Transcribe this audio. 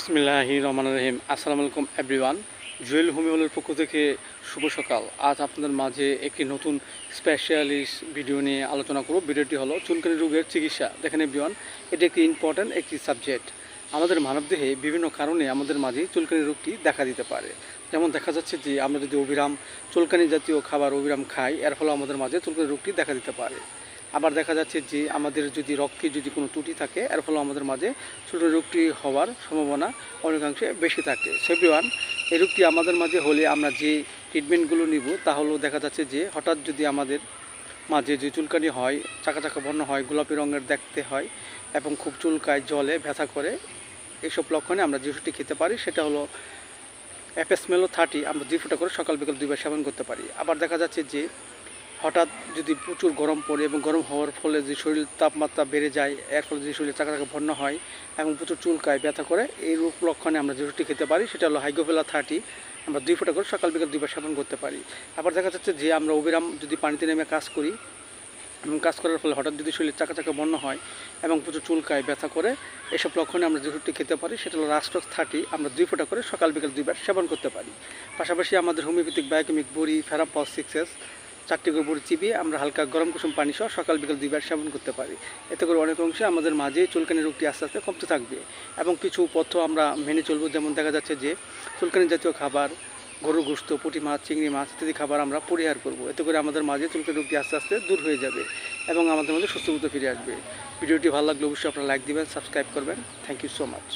বিসমিল্লাহি রহমান রহিম। আসসালামু আলাইকুম এভরিওয়ান জুয়েল হোমিওলের পক্ষ থেকে শুভ সকাল। আজ আপনাদের মাঝে একটি নতুন স্পেশালিস্ট ভিডিও নিয়ে আলোচনা করব। ভিডিওটি হলো চুলকানি রোগের চিকিৎসা। দেখেন এভরিওয়ান এটি একটি ইম্পর্ট্যান্ট একটি সাবজেক্ট আমাদের মানবদেহে বিভিন্ন কারণে আমাদের মাঝে চুলকানি রোগটি দেখা দিতে পারে। যেমন দেখা যাচ্ছে যে, আমরা যদি অবিরাম চুলকানি জাতীয় খাবার অবিরাম খাই, এর ফলে আমাদের মাঝে চুলকানি রোগটি দেখা দিতে পারে। আবার দেখা যাচ্ছে যে আমাদের যদি রক্তে যদি কোনো ত্রুটি থাকে, এর ফলে আমাদের মাঝে ছোটো রোগটি হওয়ার সম্ভাবনা অনেকাংশে বেশি থাকে। সেভিওয়ান এই রোগটি আমাদের মাঝে হলে আমরা যে ট্রিটমেন্টগুলো নিব, তা হলো দেখা যাচ্ছে যে হঠাৎ যদি আমাদের মাঝে যে চুলকানি হয় চাকা চাকা বর্ণ হয়, গোলাপি রঙের দেখতে হয় এবং খুব চুলকায়, জলে ব্যথা করে, এইসব লক্ষণে আমরা যে ওষুধটি খেতে পারি, সেটা হলো অ্যাপেসমেলো থার্টি আমরা দুই ফুটা করে সকাল বিকাল দুইবার সেবন করতে পারি। আবার দেখা যাচ্ছে যে হঠাৎ যদি প্রচুর গরম পড়ে এবং গরম হওয়ার ফলে যে শরীর তাপমাত্রা বেড়ে যায়, এর ফলে যে শরীরে চাকা চাকা ভন্ন হয় এবং প্রচুর চুলকায়, ব্যথা করে, এই রূপ লক্ষণে আমরা যে রুটি খেতে পারি, সেটা হলো হাইগোফেলা থার্টি। আমরা দুই ফুটা করে সকাল বিকাল দুইবার সেবন করতে পারি। আবার দেখা যাচ্ছে যে আমরা অবিরাম যদি পানিতে নেমে কাজ করি, এবং কাজ করার ফলে হঠাৎ যদি শরীরে চাকা চাকা বন্য হয় এবং প্রচুর চুলকায়, ব্যথা করে, এসব লক্ষণে আমরা যে রুটি খেতে পারি, সেটা হলো রাস্টক থার্টি। আমরা দুই ফোঁটা করে সকাল বিকাল দুইবার সেবন করতে পারি। পাশাপাশি আমাদের হোমিওপ্যাথিক, বায়োকেমিক, বড়ি ফেরাপস সিক্সেস চারটি বড়ি চিবিয়ে আমরা হালকা গরম কুসুম পানি সহ সকাল বিকাল দুইবার সেবন করতে পারি। এতে করে অনেক অংশে আমাদের মাঝে চুলকানি রোগটি আস্তে আস্তে কমতে থাকবে এবং কিছু পথ্য আমরা মেনে চলবো। যেমন দেখা যাচ্ছে যে চুলকানি জাতীয় খাবার, গরুর গোস্ত পুঁটি মাছ, চিংড়ি মাছ ইত্যাদি খাবার আমরা পরিহার করব। এতে করে আমাদের মাঝে চুলকানি রোগটি আস্তে আস্তে দূর হয়ে যাবে এবং আমাদের মধ্যে সুস্থ ফিরে আসবে। ভিডিওটি ভালো লাগলে অবশ্যই আপনারা লাইক দিবেন সাবস্ক্রাইব করবেন। Thank you so much